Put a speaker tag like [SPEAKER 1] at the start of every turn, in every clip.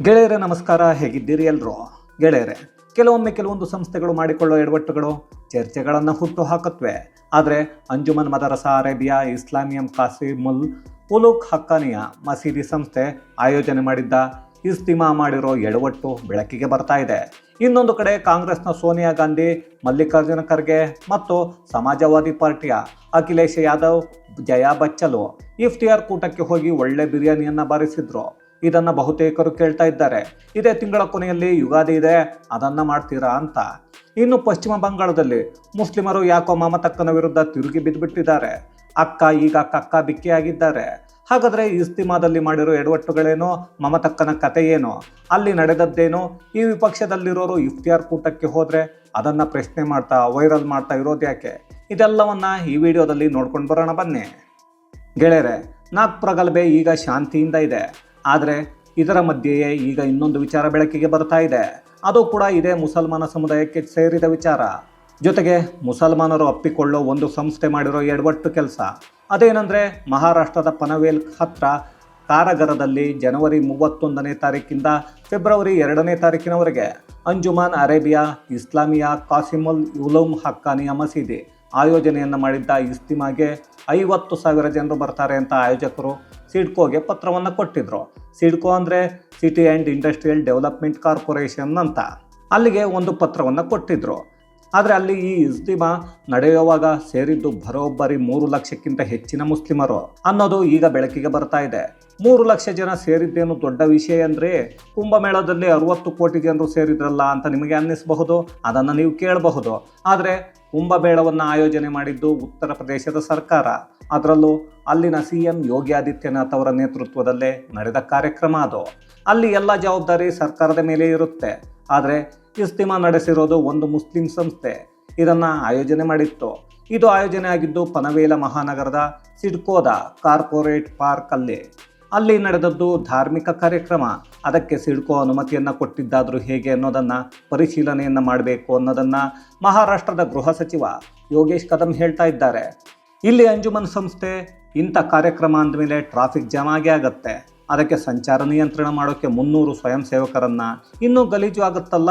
[SPEAKER 1] ಗೆಳೆಯರೇ, ನಮಸ್ಕಾರ. ಹೇಗಿದ್ದೀರಿ ಎಲ್ಲರೂ ಗೆಳೆಯರೆ, ಕೆಲವೊಮ್ಮೆ ಕೆಲವೊಂದು ಸಂಸ್ಥೆಗಳು ಮಾಡಿಕೊಳ್ಳೋ ಎಡವಟ್ಟುಗಳು ಚರ್ಚೆಗಳನ್ನು ಹುಟ್ಟು ಹಾಕತ್ವೆ ಆದರೆ ಅಂಜುಮನ್ ಮದರಸ, ಅರೇಬಿಯಾ, ಇಸ್ಲಾಮಿಯಂ ಕಾಸಿಮುಲ್, ಉಲುಕ್ ಹಕ್ಕಾನಿಯ ಮಸೀದಿ ಸಂಸ್ಥೆ ಆಯೋಜನೆ ಮಾಡಿದ್ದ ಇಸ್ತಿಮಾ ಮಾಡಿರೋ ಎಡವಟ್ಟು ಬೆಳಕಿಗೆ ಬರ್ತಾ ಇದೆ. ಇನ್ನೊಂದು ಕಡೆ ಕಾಂಗ್ರೆಸ್ನ ಸೋನಿಯಾ ಗಾಂಧಿ, ಮಲ್ಲಿಕಾರ್ಜುನ ಖರ್ಗೆ ಮತ್ತು ಸಮಾಜವಾದಿ ಪಾರ್ಟಿಯ ಅಖಿಲೇಶ್ ಯಾದವ್, ಜಯಾ ಬಚ್ಚಲು ಇಫ್ತಿಯಾರ್ ಕೂಟಕ್ಕೆ ಹೋಗಿ ಒಳ್ಳೆ ಬಿರಿಯಾನಿಯನ್ನು ಬಾರಿಸಿದ್ರು. ಇದನ್ನ ಬಹುತೇಕರು ಕೇಳ್ತಾ ಇದ್ದಾರೆ. ಇದೇ ತಿಂಗಳ ಕೊನೆಯಲ್ಲಿ ಯುಗಾದಿ ಇದೆ, ಅದನ್ನ ಮಾಡ್ತೀರಾ ಅಂತ. ಇನ್ನು ಪಶ್ಚಿಮ ಬಂಗಾಳದಲ್ಲಿ ಮುಸ್ಲಿಮರು ಯಾಕೋ ಮಾಮತಕ್ಕನ ವಿರುದ್ಧ ತಿರುಗಿ ಬಿದ್ದುಬಿಟ್ಟಿದ್ದಾರೆ ಅಕ್ಕ ಈಗ ಕಕ್ಕ ಬಿಕ್ಕಿಯಾಗಿದ್ದಾರೆ. ಹಾಗಾದ್ರೆ ಇಸ್ತಿಮಾದಲ್ಲಿ ಮಾಡಿರೋ ಎಡವಟ್ಟುಗಳೇನು, ಮಮತಕ್ಕನ ಕತೆ ಏನು ಅಲ್ಲಿ ನಡೆದದ್ದೇನು, ಈ ವಿಪಕ್ಷದಲ್ಲಿರೋರು ಇಫ್ತಿಯಾರ್ ಕೂಟಕ್ಕೆ ಹೋದರೆ ಅದನ್ನ ಪ್ರಶ್ನೆ ಮಾಡ್ತಾ, ವೈರಲ್ ಮಾಡ್ತಾ ಇರೋದು ಯಾಕೆ? ಇದೆಲ್ಲವನ್ನ ಈ ವಿಡಿಯೋದಲ್ಲಿ ನೋಡ್ಕೊಂಡು ಬರೋಣ ಬನ್ನಿ. ಗೆಳೆಯರೆ, ನಾಗ್ಪುರ ಗಲಭೆ ಈಗ ಶಾಂತಿಯಿಂದ ಇದೆ. ಆದರೆ ಇದರ ಮಧ್ಯೆಯೇ ಈಗ ಇನ್ನೊಂದು ವಿಚಾರ ಬೆಳಕಿಗೆ ಬರ್ತಾ ಇದೆ. ಅದು ಕೂಡ ಇದೇ ಮುಸಲ್ಮಾನ ಸಮುದಾಯಕ್ಕೆ ಸೇರಿದ ವಿಚಾರ. ಜೊತೆಗೆ ಮುಸಲ್ಮಾನರು ಅಪ್ಪಿಕೊಳ್ಳೋ ಒಂದು ಸಂಸ್ಥೆ ಮಾಡಿರೋ ಎಡವಟ್ಟು ಕೆಲಸ. ಅದೇನೆಂದರೆ ಮಹಾರಾಷ್ಟ್ರದ ಪನವೇಲ್ ಹತ್ರ ಕಾರಾಗರದಲ್ಲಿ ಜನವರಿ ಮೂವತ್ತೊಂದನೇ ತಾರೀಕಿಂದ ಫೆಬ್ರವರಿ ಎರಡನೇ ತಾರೀಕಿನವರೆಗೆ ಅಂಜುಮಾನ್ ಅರೇಬಿಯಾ ಇಸ್ಲಾಮಿಯಾ ಕಾಸಿಮುಲ್ ಉಲೂಮ್ ಹಕ್ಕಾನಿಯ ಮಸೀದಿ ಆಯೋಜನೆಯನ್ನು ಮಾಡಿದ್ದ ಇಸ್ತಿಮಾಗೆ ಐವತ್ತು ಸಾವಿರ ಜನರು ಬರ್ತಾರೆ ಅಂತ ಆಯೋಜಕರು ಸಿಡ್ಕೋಗೆ ಪತ್ರವನ್ನು ಕೊಟ್ಟಿದ್ರು. ಸಿಡ್ಕೋ ಅಂದರೆ city and industrial development corporation ಅಂತ. ಅಲ್ಲಿಗೆ ಒಂದು ಪತ್ರವನ್ನು ಕೊಟ್ಟಿದ್ರು. ಆದರೆ ಅಲ್ಲಿ ಈ ಇಸ್ತಿಮಾ ನಡೆಯುವಾಗ ಸೇರಿದ್ದು ಬರೋಬ್ಬರಿ ಮೂರು ಲಕ್ಷಕ್ಕಿಂತ ಹೆಚ್ಚಿನ ಮುಸ್ಲಿಮರು ಅನ್ನೋದು ಈಗ ಬೆಳಕಿಗೆ ಬರ್ತಾ ಇದೆ. ಮೂರು ಲಕ್ಷ ಜನ ಸೇರಿದ್ದೇನು ದೊಡ್ಡ ವಿಷಯ ಅಂದರೆ ಕುಂಭಮೇಳದಲ್ಲಿ ಅರವತ್ತು ಕೋಟಿ ಜನರು ಸೇರಿದ್ರಲ್ಲ ಅಂತ ನಿಮಗೆ ಅನ್ನಿಸಬಹುದು? ಅದನ್ನು ನೀವು ಕೇಳಬಹುದು. ಆದರೆ ಕುಂಭಮೇಳವನ್ನು ಆಯೋಜನೆ ಮಾಡಿದ್ದು ಉತ್ತರ ಪ್ರದೇಶದ ಸರ್ಕಾರ. ಅದರಲ್ಲೂ ಅಲ್ಲಿನ ಸಿ ಎಂ ಯೋಗಿ ಆದಿತ್ಯನಾಥ್ ಅವರ ನೇತೃತ್ವದಲ್ಲೇ ನಡೆದ ಕಾರ್ಯಕ್ರಮ ಅದು. ಅಲ್ಲಿ ಎಲ್ಲ ಜವಾಬ್ದಾರಿ ಸರ್ಕಾರದ ಮೇಲೆ ಇರುತ್ತೆ. ಆದರೆ ಇಸ್ತಿಮಾ ನಡೆಸಿರೋದು ಒಂದು ಮುಸ್ಲಿಂ ಸಂಸ್ಥೆ. ಇದನ್ನು ಆಯೋಜನೆ ಮಾಡಿತ್ತು. ಇದು ಆಯೋಜನೆ ಆಗಿದ್ದು ಪನವೇಲ ಮಹಾನಗರದ ಸಿಡ್ಕೋದ ಕಾರ್ಪೊರೇಟ್ ಪಾರ್ಕ್ ಅಲ್ಲಿ ನಡೆದದ್ದು ಧಾರ್ಮಿಕ ಕಾರ್ಯಕ್ರಮ. ಅದಕ್ಕೆ ಸಿಡ್ಕೋ ಅನುಮತಿಯನ್ನು ಕೊಟ್ಟಿದ್ದಾದರೂ ಹೇಗೆ ಅನ್ನೋದನ್ನು ಪರಿಶೀಲನೆಯನ್ನು ಮಾಡಬೇಕು ಅನ್ನೋದನ್ನು ಮಹಾರಾಷ್ಟ್ರದ ಗೃಹ ಸಚಿವ ಯೋಗೇಶ್ ಕದಂ ಹೇಳ್ತಾ ಇದ್ದಾರೆ. ಇಲ್ಲಿ ಅಂಜುಮನ್ ಸಂಸ್ಥೆ ಇಂಥ ಕಾರ್ಯಕ್ರಮ ಅಂದಮೇಲೆ ಟ್ರಾಫಿಕ್ ಜಾಮ್ ಆಗೇ ಆಗತ್ತೆ. ಅದಕ್ಕೆ ಸಂಚಾರ ನಿಯಂತ್ರಣ ಮಾಡೋಕ್ಕೆ ಮುನ್ನೂರು ಸ್ವಯಂ ಸೇವಕರನ್ನು. ಇನ್ನೂ ಗಲೀಜು ಆಗುತ್ತಲ್ಲ,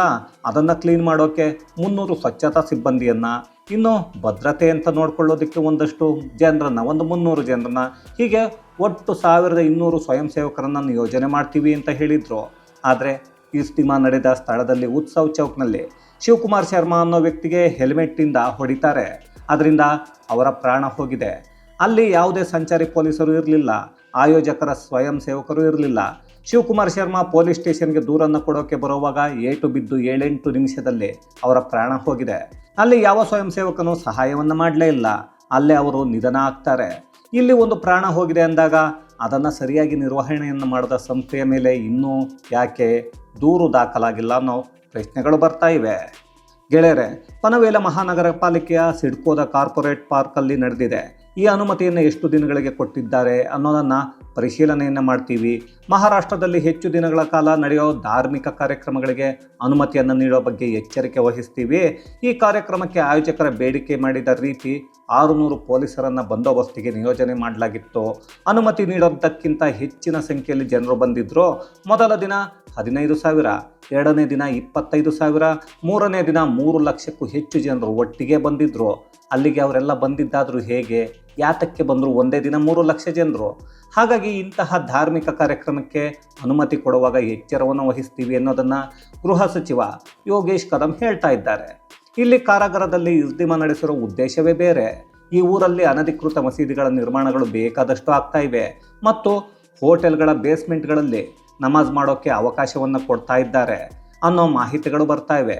[SPEAKER 1] ಅದನ್ನು ಕ್ಲೀನ್ ಮಾಡೋಕ್ಕೆ ಮುನ್ನೂರು ಸ್ವಚ್ಛತಾ ಸಿಬ್ಬಂದಿಯನ್ನು. ಇನ್ನು ಭದ್ರತೆ ಅಂತ ನೋಡ್ಕೊಳ್ಳೋದಕ್ಕೆ ಒಂದಷ್ಟು ಜನರನ್ನು, ಒಂದು ಮುನ್ನೂರು ಜನರನ್ನ, ಹೀಗೆ ಒಟ್ಟು ಸಾವಿರದ ಇನ್ನೂರು ಸ್ವಯಂ ಸೇವಕರನ್ನು ನಿಯೋಜನೆ ಮಾಡ್ತೀವಿ ಅಂತ ಹೇಳಿದರು. ಆದರೆ ಇಸ್ತಿಮಾ ನಡೆದ ಸ್ಥಳದಲ್ಲಿ ಉತ್ಸವ್ ಚೌಕ್ನಲ್ಲಿ ಶಿವಕುಮಾರ್ ಶರ್ಮಾ ಅನ್ನೋ ವ್ಯಕ್ತಿಗೆ ಹೆಲ್ಮೆಟ್ಟಿಂದ ಹೊಡಿತಾರೆ. ಅದರಿಂದ ಅವರ ಪ್ರಾಣ ಹೋಗಿದೆ. ಅಲ್ಲಿ ಯಾವುದೇ ಸಂಚಾರಿ ಪೊಲೀಸರು ಇರಲಿಲ್ಲ, ಆಯೋಜಕರ ಸ್ವಯಂ ಸೇವಕರು ಇರಲಿಲ್ಲ ಶಿವಕುಮಾರ್ ಶರ್ಮಾ ಪೊಲೀಸ್ ಸ್ಟೇಷನ್ಗೆ ದೂರನ್ನು ಕೊಡೋಕೆ ಬರುವಾಗ ಏಟು ಬಿದ್ದು ಏಳೆಂಟು ನಿಮಿಷದಲ್ಲಿ ಅವರ ಪ್ರಾಣ ಹೋಗಿದೆ. ಅಲ್ಲಿ ಯಾವ ಸ್ವಯಂ ಸೇವಕನು ಸಹಾಯವನ್ನು ಮಾಡಲೇ ಇಲ್ಲ. ಅಲ್ಲೇ ಅವರು ನಿಧನ ಆಗ್ತಾರೆ. ಇಲ್ಲಿ ಒಂದು ಪ್ರಾಣ ಹೋಗಿದೆ ಅಂದಾಗ ಅದನ್ನು ಸರಿಯಾಗಿ ನಿರ್ವಹಣೆಯನ್ನು ಮಾಡಿದ ಸಂಸ್ಥೆಯ ಮೇಲೆ ಇನ್ನೂ ಯಾಕೆ ದೂರು ದಾಖಲಾಗಿಲ್ಲ ಅನ್ನೋ ಪ್ರಶ್ನೆಗಳು ಬರ್ತಾ ಇವೆ. ಗೆಳೆಯರೆ, ಪನವೇಲ ಮಹಾನಗರ ಪಾಲಿಕೆಯ ಸಿಡ್ಕೋದ ಕಾರ್ಪೊರೇಟ್ ಪಾರ್ಕಲ್ಲಿ ನಡೆದಿದೆ. ಈ ಅನುಮತಿಯನ್ನು ಎಷ್ಟು ದಿನಗಳಿಗೆ ಕೊಟ್ಟಿದ್ದಾರೆ ಅನ್ನೋದನ್ನು ಪರಿಶೀಲನೆಯನ್ನು ಮಾಡ್ತೀವಿ. ಮಹಾರಾಷ್ಟ್ರದಲ್ಲಿ ಹೆಚ್ಚು ದಿನಗಳ ಕಾಲ ನಡೆಯೋ ಧಾರ್ಮಿಕ ಕಾರ್ಯಕ್ರಮಗಳಿಗೆ ಅನುಮತಿಯನ್ನು ನೀಡೋ ಬಗ್ಗೆ ಎಚ್ಚರಿಕೆ ವಹಿಸ್ತೀವಿ. ಈ ಕಾರ್ಯಕ್ರಮಕ್ಕೆ ಆಯೋಜಕರ ಬೇಡಿಕೆ ಮಾಡಿದ ರೀತಿ ಆರುನೂರು ಪೊಲೀಸರನ್ನು ಬಂದೋಬಸ್ತಿಗೆ ನಿಯೋಜನೆ ಮಾಡಲಾಗಿತ್ತು. ಅನುಮತಿ ನೀಡೋದಕ್ಕಿಂತ ಹೆಚ್ಚಿನ ಸಂಖ್ಯೆಯಲ್ಲಿ ಜನರು ಬಂದಿದ್ದರು ಮೊದಲ ದಿನ ಹದಿನೈದು ಸಾವಿರ, ಎರಡನೇ ದಿನ ಇಪ್ಪತ್ತೈದು ಸಾವಿರ, ಮೂರನೇ ದಿನ ಮೂರು ಲಕ್ಷಕ್ಕೂ ಹೆಚ್ಚು ಜನರು ಒಟ್ಟಿಗೆ ಬಂದಿದ್ದರು ಅಲ್ಲಿಗೆ ಅವರೆಲ್ಲ ಬಂದಿದ್ದಾದರೂ ಹೇಗೆ? ಯಾತಕ್ಕೆ ಬಂದರೂ? ಒಂದೇ ದಿನ ಮೂರು ಲಕ್ಷ ಜನರು. ಹಾಗಾಗಿ ಇಂತಹ ಧಾರ್ಮಿಕ ಕಾರ್ಯಕ್ರಮಕ್ಕೆ ಅನುಮತಿ ಕೊಡುವಾಗ ಎಚ್ಚರವನ್ನು ವಹಿಸ್ತೀವಿ ಅನ್ನೋದನ್ನು ಗೃಹ ಸಚಿವ ಯೋಗೇಶ್ ಕದಂ ಹೇಳ್ತಾ ಇದ್ದಾರೆ. ಇಲ್ಲಿ ಕಾರಾಗಾರದಲ್ಲಿ ಇಸ್ದಿಮ ನಡೆಸಿರೋ ಉದ್ದೇಶವೇ ಬೇರೆ. ಈ ಊರಲ್ಲಿ ಅನಧಿಕೃತ ಮಸೀದಿಗಳ ನಿರ್ಮಾಣಗಳು ಬೇಕಾದಷ್ಟು ಆಗ್ತಾ ಇವೆ. ಮತ್ತು ಹೋಟೆಲ್ಗಳ ಬೇಸ್ಮೆಂಟ್ಗಳಲ್ಲಿ ನಮಾಜ್ ಮಾಡೋಕ್ಕೆ ಅವಕಾಶವನ್ನು ಕೊಡ್ತಾ ಇದ್ದಾರೆ ಅನ್ನೋ ಮಾಹಿತಿಗಳು ಬರ್ತಾ ಇವೆ.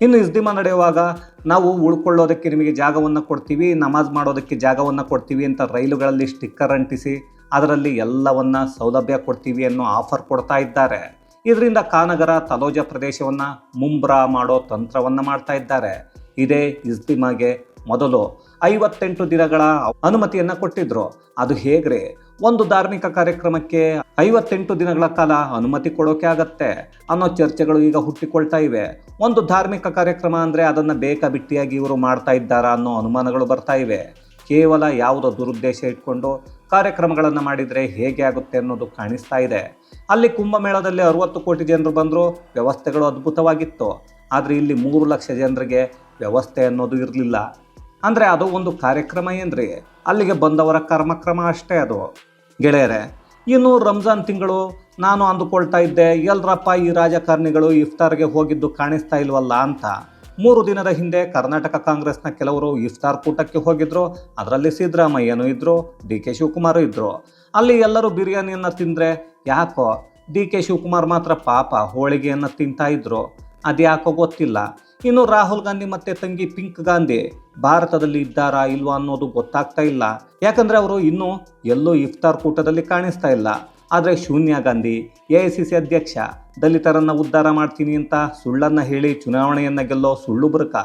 [SPEAKER 1] ಇನ್ನು ಇಸ್ದಿಮ ನಡೆಯುವಾಗ ನಾವು ಉಳ್ಕೊಳ್ಳೋದಕ್ಕೆ ನಿಮಗೆ ಜಾಗವನ್ನು ಕೊಡ್ತೀವಿ, ನಮಾಜ್ ಮಾಡೋದಕ್ಕೆ ಜಾಗವನ್ನು ಕೊಡ್ತೀವಿ ಅಂತ ರೈಲುಗಳಲ್ಲಿ ಸ್ಟಿಕ್ಕರ್ ಅಂಟಿಸಿ ಅದರಲ್ಲಿ ಎಲ್ಲವನ್ನ ಸೌಲಭ್ಯ ಕೊಡ್ತೀವಿ ಅನ್ನೋ ಆಫರ್ ಕೊಡ್ತಾ ಇದ್ದಾರೆ. ಇದರಿಂದ ಕಾನಗರ ತಲೋಜ ಪ್ರದೇಶವನ್ನ ಮುಂಬ್ರಾ ಮಾಡೋ ತಂತ್ರವನ್ನ ಮಾಡ್ತಾ ಇದ್ದಾರೆ. ಇದೇ ಇಸ್ತಿಮಾಗೆ ಮೊದಲು ಐವತ್ತೆಂಟು ದಿನಗಳ ಅನುಮತಿಯನ್ನ ಕೊಟ್ಟಿದ್ರು. ಅದು ಹೇಗ್ರೆ? ಒಂದು ಧಾರ್ಮಿಕ ಕಾರ್ಯಕ್ರಮಕ್ಕೆ ಐವತ್ತೆಂಟು ದಿನಗಳ ಕಾಲ ಅನುಮತಿ ಕೊಡೋಕೆ ಆಗತ್ತೆ. ಅನ್ನೋ ಚರ್ಚೆಗಳು ಈಗ ಹುಟ್ಟಿಕೊಳ್ತಾ ಇವೆ. ಒಂದು ಧಾರ್ಮಿಕ ಕಾರ್ಯಕ್ರಮ ಅಂದ್ರೆ ಅದನ್ನ ಬೇಕಾ ಬಿಟ್ಟಿಯಾಗಿ ಇವರು ಮಾಡ್ತಾ ಇದ್ದಾರಾ ಅನ್ನೋ ಅನುಮಾನಗಳು ಬರ್ತಾ ಇವೆ. ಕೇವಲ ಯಾವುದೋ ದುರುದ್ದೇಶ ಇಟ್ಕೊಂಡು ಕಾರ್ಯಕ್ರಮಗಳನ್ನು ಮಾಡಿದರೆ ಹೇಗೆ ಆಗುತ್ತೆ ಅನ್ನೋದು ಕಾಣಿಸ್ತಾ ಇದೆ. ಅಲ್ಲಿ ಕುಂಭಮೇಳದಲ್ಲಿ ಅರುವತ್ತು ಕೋಟಿ ಜನರು ಬಂದರು, ವ್ಯವಸ್ಥೆಗಳು ಅದ್ಭುತವಾಗಿತ್ತು. ಆದರೆ ಇಲ್ಲಿ ಮೂರು ಲಕ್ಷ ಜನರಿಗೆ ವ್ಯವಸ್ಥೆ ಅನ್ನೋದು ಇರಲಿಲ್ಲ. ಅಂದರೆ ಅದು ಒಂದು ಕಾರ್ಯಕ್ರಮ ಏನ್ರಿ? ಅಲ್ಲಿಗೆ ಬಂದವರ ಕರ್ಮಕ್ರಮ ಅಷ್ಟೇ ಅದು. ಗೆಳೆಯರೆ ಇನ್ನು ರಂಜಾನ್ ತಿಂಗಳು ನಾನು ಅಂದುಕೊಳ್ತಾ ಇದ್ದೆ, ಎಲ್ರಪ್ಪ ಈ ರಾಜಕಾರಣಿಗಳು ಇಫ್ತಾರ್ಗೆ ಹೋಗಿದ್ದು ಕಾಣಿಸ್ತಾ ಇಲ್ವಲ್ಲ ಅಂತ. ಮೂರು ದಿನದ ಹಿಂದೆ ಕರ್ನಾಟಕ ಕಾಂಗ್ರೆಸ್ನ ಕೆಲವರು ಇಫ್ತಾರ್ ಕೂಟಕ್ಕೆ ಹೋಗಿದ್ರು. ಅದರಲ್ಲಿ ಸಿದ್ದರಾಮಯ್ಯನೂ ಇದ್ರು, ಡಿ ಕೆ ಶಿವಕುಮಾರು ಇದ್ರು. ಅಲ್ಲಿ ಎಲ್ಲರೂ ಬಿರಿಯಾನಿಯನ್ನು ತಿಂದರೆ ಯಾಕೋ ಡಿ ಕೆ ಶಿವಕುಮಾರ್ ಮಾತ್ರ ಪಾಪ ಹೋಳಿಗೆಯನ್ನು ತಿಂತಾ ಇದ್ರು. ಅದ್ಯಾಕೋ ಗೊತ್ತಿಲ್ಲ. ಇನ್ನು ರಾಹುಲ್ ಗಾಂಧಿ ಮತ್ತೆ ತಂಗಿ ಪಿಂಕ್ ಗಾಂಧಿ ಭಾರತದಲ್ಲಿ ಇದ್ದಾರಾ ಇಲ್ವಾ ಅನ್ನೋದು ಗೊತ್ತಾಗ್ತಾ ಇಲ್ಲ. ಯಾಕಂದ್ರೆ ಅವರು ಇನ್ನೂ ಎಲ್ಲೂ ಇಫ್ತಾರ್ ಕೂಟದಲ್ಲಿ ಕಾಣಿಸ್ತಾ ಇಲ್ಲ. ಆದರೆ ಶೂನ್ಯ Gandhi A I C C ಅಧ್ಯಕ್ಷ, ದಲಿತರನ್ನು ಉದ್ಧಾರ ಮಾಡ್ತೀನಿ ಅಂತ ಸುಳ್ಳನ್ನು ಹೇಳಿ ಚುನಾವಣೆಯನ್ನ ಗೆಲ್ಲೋ ಸುಳ್ಳು ಬುರುಕ.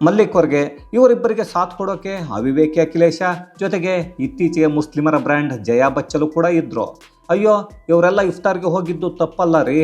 [SPEAKER 1] ಮಲ್ಲಿಕ್ವರ್ಗೆ ಇವರಿಬ್ಬರಿಗೆ ಸಾಥ್ ಕೊಡೋಕೆ ಅವಿವೇಕಿ ಅಖಿಲೇಶ ಜೊತೆಗೆ ಇತ್ತೀಚೆಗೆ ಮುಸ್ಲಿಮರ ಬ್ರ್ಯಾಂಡ್ ಜಯಾ ಬಚ್ಚಲು ಕೂಡ ಇದ್ರು. ಅಯ್ಯೋ, ಇವರೆಲ್ಲ ಇಫ್ತಾರ್ಗೆ ಹೋಗಿದ್ದು ತಪ್ಪಲ್ಲ ರೀ.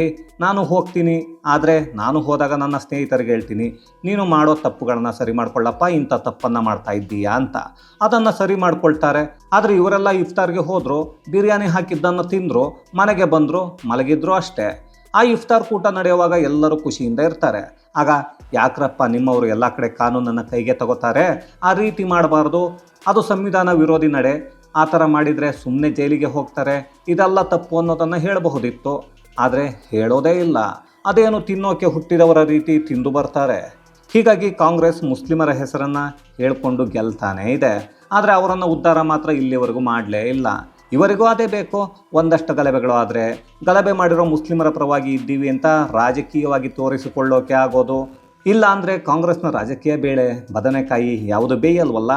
[SPEAKER 1] ನಾನು ಹೋಗ್ತೀನಿ. ಆದರೆ ನಾನು ಹೋದಾಗ ನನ್ನ ಸ್ನೇಹಿತರಿಗೆ ಹೇಳ್ತೀನಿ, ನೀನು ಮಾಡೋ ತಪ್ಪುಗಳನ್ನ ಸರಿ ಮಾಡ್ಕೊಳ್ಳಪ್ಪ, ಇಂಥ ತಪ್ಪನ್ನು ಮಾಡ್ತಾ ಇದ್ದೀಯಾ ಅಂತ. ಅದನ್ನು ಸರಿ ಮಾಡ್ಕೊಳ್ತಾರೆ. ಆದರೆ ಇವರೆಲ್ಲ ಇಫ್ತಾರ್ಗೆ ಹೋದರು, ಬಿರಿಯಾನಿ ಹಾಕಿದ್ದನ್ನು ತಿಂದರು, ಮನೆಗೆ ಬಂದರು, ಮಲಗಿದ್ರು ಅಷ್ಟೇ. ಆ ಇಫ್ತಾರ್ ಕೂಟ ನಡೆಯುವಾಗ ಎಲ್ಲರೂ ಖುಷಿಯಿಂದ ಇರ್ತಾರೆ. ಆಗ ಯಾಕ್ರಪ್ಪ ನಿಮ್ಮವರು ಎಲ್ಲ ಕಡೆ ಕಾನೂನನ್ನು ಕೈಗೆ ತಗೋತಾರೆ? ಆ ರೀತಿ ಮಾಡಬಾರ್ದು. ಅದು ಸಂವಿಧಾನ ವಿರೋಧಿ ನಡೆ. ಆ ಥರ ಮಾಡಿದರೆ ಸುಮ್ಮನೆ ಜೈಲಿಗೆ ಹೋಗ್ತಾರೆ. ಇದೆಲ್ಲ ತಪ್ಪು ಅನ್ನೋದನ್ನು ಹೇಳಬಹುದಿತ್ತು. ಆದರೆ ಹೇಳೋದೇ ಇಲ್ಲ. ಅದೇನು ತಿನ್ನೋಕೆ ಹುಟ್ಟಿದವರ ರೀತಿ ತಿಂದು ಬರ್ತಾರೆ. ಹೀಗಾಗಿ ಕಾಂಗ್ರೆಸ್ ಮುಸ್ಲಿಮರ ಹೆಸರನ್ನು ಹೇಳ್ಕೊಂಡು ಗೆಲ್ತಾನೇ ಇದೆ. ಆದರೆ ಅವರನ್ನು ಉದ್ಧಾರ ಮಾತ್ರ ಇಲ್ಲಿವರೆಗೂ ಮಾಡಲೇ ಇಲ್ಲ. ಇವರಿಗೂ ಅದೇ ಬೇಕು. ಒಂದಷ್ಟು ಗಲಭೆಗಳು ಆದರೆ ಗಲಭೆ ಮಾಡಿರೋ ಮುಸ್ಲಿಮರ ಪರವಾಗಿ ಇದ್ದೀವಿ ಅಂತ ರಾಜಕೀಯವಾಗಿ ತೋರಿಸಿಕೊಳ್ಳೋಕೆ ಆಗೋದು. ಇಲ್ಲ ಅಂದರೆ ಕಾಂಗ್ರೆಸ್ನ ರಾಜಕೀಯ ಬೇಳೆ, ಬದನೆಕಾಯಿ ಯಾವುದು ಬೇಯಲ್ವಲ್ಲ?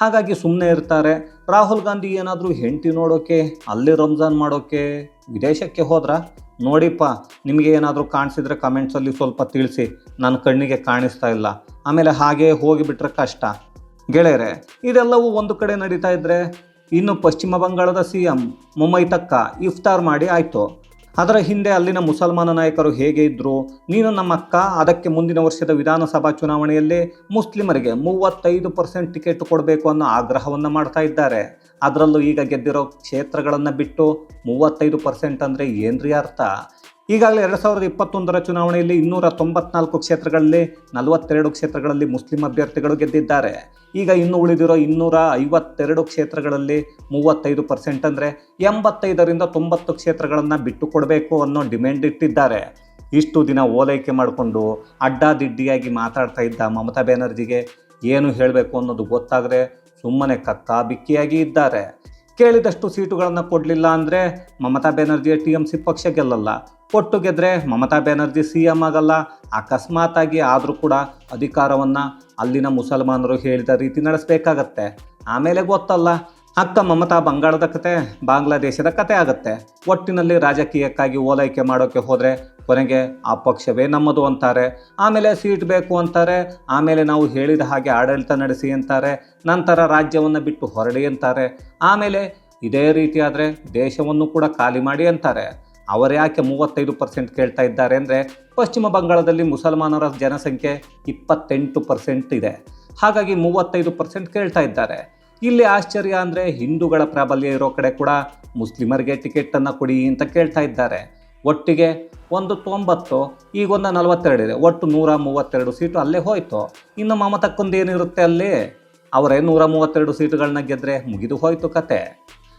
[SPEAKER 1] ಹಾಗಾಗಿ ಸುಮ್ಮನೆ ಇರ್ತಾರೆ. ರಾಹುಲ್ ಗಾಂಧಿ ಏನಾದರೂ ಹೆಂಡತಿ ನೋಡೋಕೆ, ಅಲ್ಲಿ ರಂಜಾನ್ ಮಾಡೋಕೆ ವಿದೇಶಕ್ಕೆ ಹೋದ್ರ? ನೋಡಿಪ್ಪ, ನಿಮಗೆ ಏನಾದರೂ ಕಾಣಿಸಿದ್ರೆ ಕಮೆಂಟ್ಸಲ್ಲಿ ಸ್ವಲ್ಪ ತಿಳಿಸಿ. ನನ್ನ ಕಣ್ಣಿಗೆ ಕಾಣಿಸ್ತಾ ಇಲ್ಲ. ಆಮೇಲೆ ಹಾಗೆ ಹೋಗಿಬಿಟ್ರೆ ಕಷ್ಟ. ಗೆಳೆಯರೆ, ಇದೆಲ್ಲವೂ ಒಂದು ಕಡೆ ನಡೀತಾ ಇದ್ದರೆ ಇನ್ನು ಪಶ್ಚಿಮ ಬಂಗಾಳದ ಸಿ ಎಂ ಮುಮ್ಮೈತಕ್ಕ ಇಫ್ತಾರ್ ಮಾಡಿ ಆಯಿತು. ಅದರ ಹಿಂದೆ ಅಲ್ಲಿನ ಮುಸಲ್ಮಾನ ನಾಯಕರು ಹೇಗೆ ಇದ್ದರು ನೀನು ನಮ್ಮ ಅಕ್ಕ, ಅದಕ್ಕೆ ಮುಂದಿನ ವರ್ಷದ ವಿಧಾನಸಭಾ ಚುನಾವಣೆಯಲ್ಲಿ ಮುಸ್ಲಿಮರಿಗೆ ಮೂವತ್ತೈದು ಪರ್ಸೆಂಟ್ ಟಿಕೆಟ್ ಕೊಡಬೇಕು ಅನ್ನೋ ಆಗ್ರಹವನ್ನು ಮಾಡ್ತಾ ಇದ್ದಾರೆ. ಅದರಲ್ಲೂ ಈಗ ಗೆದ್ದಿರೋ ಕ್ಷೇತ್ರಗಳನ್ನು ಬಿಟ್ಟು ಮೂವತ್ತೈದು ಪರ್ಸೆಂಟ್ ಅಂದರೆ ಏನ್ರಿ ಅರ್ಥ? ಈಗಾಗಲೇ ಎರಡು ಸಾವಿರದ ಇಪ್ಪತ್ತೊಂದರ ಚುನಾವಣೆಯಲ್ಲಿ ಇನ್ನೂರ ತೊಂಬತ್ನಾಲ್ಕು ಕ್ಷೇತ್ರಗಳಲ್ಲಿ, ನಲವತ್ತೆರಡು ಕ್ಷೇತ್ರಗಳಲ್ಲಿ ಮುಸ್ಲಿಂ ಅಭ್ಯರ್ಥಿಗಳು ಗೆದ್ದಿದ್ದಾರೆ. ಈಗ ಇನ್ನು ಉಳಿದಿರೋ ಇನ್ನೂರ ಐವತ್ತೆರಡು ಕ್ಷೇತ್ರಗಳಲ್ಲಿ ಮೂವತ್ತೈದು ಪರ್ಸೆಂಟ್ ಅಂದರೆ ಎಂಬತ್ತೈದರಿಂದ ತೊಂಬತ್ತು ಕ್ಷೇತ್ರಗಳನ್ನು ಬಿಟ್ಟುಕೊಡಬೇಕು ಅನ್ನೋ ಡಿಮ್ಯಾಂಡ್ ಇಟ್ಟಿದ್ದಾರೆ. ಇಷ್ಟು ದಿನ ಓಲೈಕೆ ಮಾಡಿಕೊಂಡು ಅಡ್ಡಾದಿಡ್ಡಿಯಾಗಿ ಮಾತಾಡ್ತಾ ಇದ್ದ ಮಮತಾ ಬ್ಯಾನರ್ಜಿಗೆ ಏನು ಹೇಳಬೇಕು ಅನ್ನೋದು ಗೊತ್ತಾದರೆ ಸುಮ್ಮನೆ ಕಕ್ಕಾ ಬಿಕ್ಕಿಯಾಗಿ ಇದ್ದಾರೆ. ಕೇಳಿದಷ್ಟು ಸೀಟುಗಳನ್ನು ಕೊಡಲಿಲ್ಲ ಅಂದರೆ ಮಮತಾ ಬ್ಯಾನರ್ಜಿಯ ಟಿ ಎಂ ಸಿ ಪಕ್ಷ ಗೆಲ್ಲಲ್ಲ. ಕೊಟ್ಟು ಗೆದ್ರೆ ಮಮತಾ ಬ್ಯಾನರ್ಜಿ ಸಿ ಎಂ ಆಗಲ್ಲ, ಅಕಸ್ಮಾತಾಗಿ ಆದರೂ ಕೂಡ ಅಧಿಕಾರವನ್ನು ಅಲ್ಲಿನ ಮುಸಲ್ಮಾನರು ಹೇಳಿದ ರೀತಿ ನಡೆಸಬೇಕಾಗತ್ತೆ. ಆಮೇಲೆ ಗೊತ್ತಲ್ಲ ಅಕ್ಕ ಮಮತಾ ಬಂಗಾಳದ ಕತೆ, ಬಾಂಗ್ಲಾದೇಶದ ಕತೆ ಆಗುತ್ತೆ. ಒಟ್ಟಿನಲ್ಲಿ ರಾಜಕೀಯಕ್ಕಾಗಿ ಓಲೈಕೆ ಮಾಡೋಕ್ಕೆ ಹೋದರೆ ಕೊನೆಗೆ ಆ ಪಕ್ಷವೇ ನಮ್ಮದು ಅಂತಾರೆ. ಆಮೇಲೆ ಸೀಟ್ ಬೇಕು ಅಂತಾರೆ, ಆಮೇಲೆ ನಾವು ಹೇಳಿದ ಹಾಗೆ ಆಡಳಿತ ನಡೆಸಿ ಅಂತಾರೆ, ನಂತರ ರಾಜ್ಯವನ್ನು ಬಿಟ್ಟು ಹೊರಡಿ ಅಂತಾರೆ. ಆಮೇಲೆ ಇದೇ ರೀತಿಯಾದರೆ ದೇಶವನ್ನು ಕೂಡ ಖಾಲಿ ಮಾಡಿ ಅಂತಾರೆ. ಅವರು ಯಾಕೆ ಮೂವತ್ತೈದು ಪರ್ಸೆಂಟ್ ಕೇಳ್ತಾ ಇದ್ದಾರೆ ಅಂದರೆ ಪಶ್ಚಿಮ ಬಂಗಾಳದಲ್ಲಿ ಮುಸಲ್ಮಾನರ ಜನಸಂಖ್ಯೆ ಇಪ್ಪತ್ತೆಂಟು ಪರ್ಸೆಂಟ್ ಇದೆ. ಹಾಗಾಗಿ ಮೂವತ್ತೈದು ಪರ್ಸೆಂಟ್ ಕೇಳ್ತಾ ಇದ್ದಾರೆ. ಇಲ್ಲಿ ಆಶ್ಚರ್ಯ ಅಂದರೆ ಹಿಂದೂಗಳ ಪ್ರಾಬಲ್ಯ ಇರೋ ಕಡೆ ಕೂಡ ಮುಸ್ಲಿಮರಿಗೆ ಟಿಕೆಟನ್ನು ಕೊಡಿ ಅಂತ ಕೇಳ್ತಾ ಇದ್ದಾರೆ. ಒಟ್ಟಿಗೆ ಒಂದು ತೊಂಬತ್ತು ಈಗ ಒಂದು ನಲವತ್ತೆರಡು ಇದೆ. ಒಟ್ಟು ನೂರ ಮೂವತ್ತೆರಡು ಸೀಟು ಅಲ್ಲೇ ಹೋಯ್ತು. ಇನ್ನು ಮಮತಕ್ಕೊಂದು ಏನಿರುತ್ತೆ ಅಲ್ಲಿ? ಅವರೇ ನೂರ ಮೂವತ್ತೆರಡು ಸೀಟುಗಳನ್ನ ಗೆದ್ದರೆ ಮುಗಿದು ಹೋಯ್ತು ಕತೆ.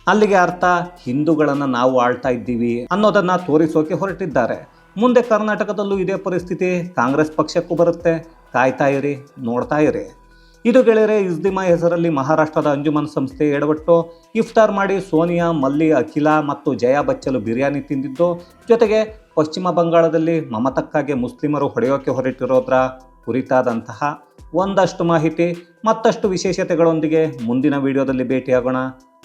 [SPEAKER 1] ಅಲ್ಲಿಗೆ ಅರ್ಥ, ಹಿಂದೂಗಳನ್ನು ನಾವು ಆಳ್ತಾ ಇದ್ದೀವಿ ಅನ್ನೋದನ್ನ ತೋರಿಸೋಕೆ ಹೊರಟಿದ್ದಾರೆ. ಮುಂದೆ ಕರ್ನಾಟಕದಲ್ಲೂ ಇದೇ ಪರಿಸ್ಥಿತಿ, ಕಾಂಗ್ರೆಸ್ ಪಕ್ಷಕ್ಕೂ ಬರುತ್ತೆ. ಕಾಯ್ತಾ ಇರಿ ನೋಡ್ತಾ ಇರಿ. ಇದು ಗೆಳೆಯರೆ, ಇಸ್ದಿಮಾ ಹೆಸರಲ್ಲಿ ಮಹಾರಾಷ್ಟ್ರದ ಅಂಜುಮನ್ ಸಂಸ್ಥೆ ಎಡವಟ್ಟು. ಇಫ್ತಾರ್ ಮಾಡಿ ಸೋನಿಯಾ, ಮಲ್ಲಿ, ಅಖಿಲ ಮತ್ತು ಜಯಾ ಬಚ್ಚಲು ಬಿರಿಯಾನಿ ತಿಂದಿದ್ದು. ಜೊತೆಗೆ ಪಶ್ಚಿಮ ಬಂಗಾಳದಲ್ಲಿ ಮಮತಕ್ಕಾಗಿ ಮುಸ್ಲಿಮರು ಹೊಡೆಯೋಕೆ ಹೊರಟಿರೋದ್ರ ಕುರಿತಾದಂತಹ ಒಂದಷ್ಟು ಮಾಹಿತಿ, ಮತ್ತಷ್ಟು ವಿಶೇಷತೆಗಳೊಂದಿಗೆ ಮುಂದಿನ ವಿಡಿಯೋದಲ್ಲಿ ಭೇಟಿಯಾಗೋಣ.